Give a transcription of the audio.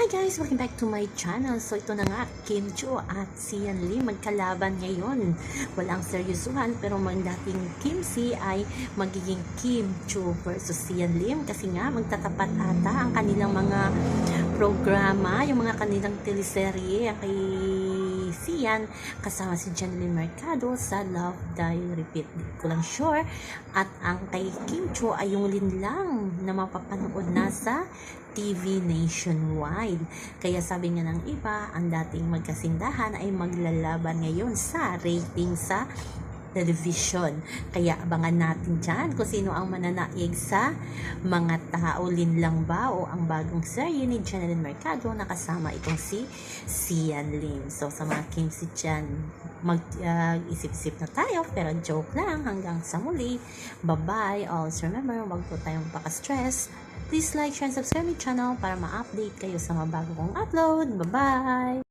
Hi guys! Welcome back to my channel. So ito na nga, Kim Cho at Sian Lim magkalaban ngayon. Walang seryosuhan pero mang dating Kim Si ay magiging Kim Cho versus Sian Lim kasi nga magtatapat ata ang kanilang mga programa, yung mga kanilang teleserye kay Sian kasama si Janeline Mercado sa Love Die Repeat. Di ko lang sure. At ang kay Kim Cho ay yung linlang na mapapanood na sa TV nationwide. Kaya sabi nga ng iba, ang dating magkasindahan ay maglalaban ngayon sa rating sa television. Kaya abangan natin dyan kung sino ang mananaig sa mga tao linlang ba o ang bagong serye ni Janeline Mercado na kasama itong si Sian Lim. So sa mga Kim si Jan, mag-isip-isip na tayo pero joke lang hanggang sa muli. Bye-bye. Always remember, wag po tayong paka-stress. Please like, share, and subscribe my channel para ma-update kayo sa mga bago kong upload. Bye-bye!